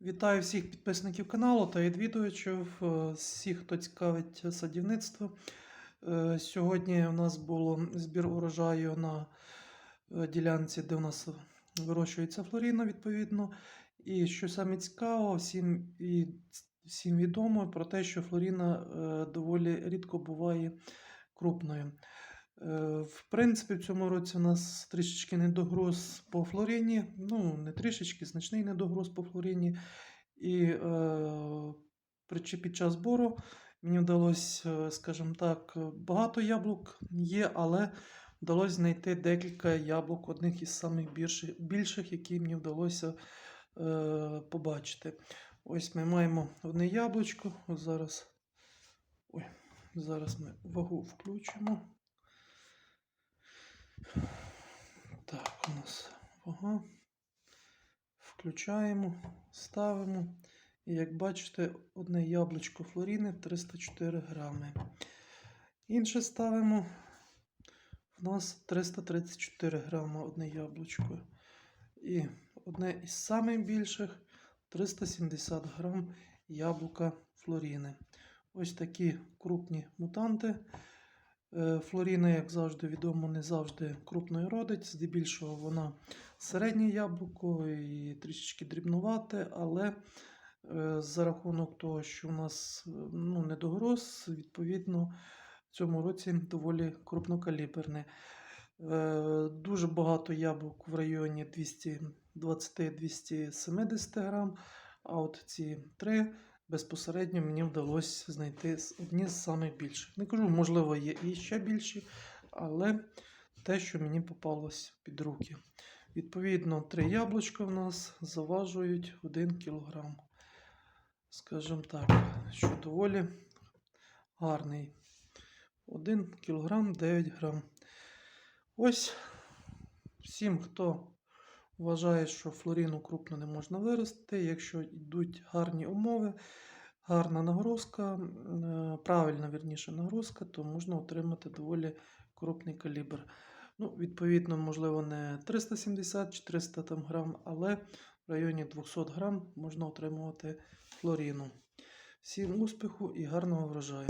Вітаю всіх підписників каналу та відвідувачів, е, всіх, хто цікавить садівництво. Е, Сьогодні у нас було збір урожаю на е, ділянці, де у нас вирощується флоріна, відповідно. І що саме цікаво, всім, і, всім відомо про те, що флоріна доволі рідко буває крупною. Е, В принципі, в цьому році у нас трішечки недогруз по флоріні. Ну, не трішечки, значний недогруз по флоріні. І е, під час збору мені вдалося, е, скажімо так, багато яблук є, але вдалося знайти декілька яблук, одних із самих більших які мені вдалося е, побачити. Ось ми маємо одне яблучко. Ось зараз, ой, зараз ми вагу включимо. Так, у нас вага. Включаємо, ставимо. І як бачите, одне яблучко флоріни 304 грами. Інше ставимо. У нас 334 грами одне яблучко. І одне із самих більших 370 грам яблука флоріни. Ось такі крупні мутанти. Е, Флоріна, як завжди відомо, не завжди крупною родить. Здебільшого вона середнє яблуко і трішечки дрібнувате, але е, за рахунок того, що у нас е, ну, недогроз, відповідно, в цьому році доволі крупнокаліберне. Дуже багато яблук в районі 220-270 грам, а от ці три безпосередньо мені вдалося знайти одні з самих більших. Не кажу, можливо, є і ще більші, але те, що мені попалось під руки. Відповідно, три яблучка в нас заважують 1 кг. Скажімо так, що доволі гарний. 1 кг 9 грам. Ось всім, хто вважає, що флоріну крупно не можна вирости, якщо йдуть гарні умови, гарна нагрузка, е, правильна вірніше нагрузка, то можна отримати доволі крупний калібр. Ну, відповідно, можливо, не 370 чи 300 там грам, але в районі 200 грам можна отримувати флоріну. Всім успіху і гарного врожаю!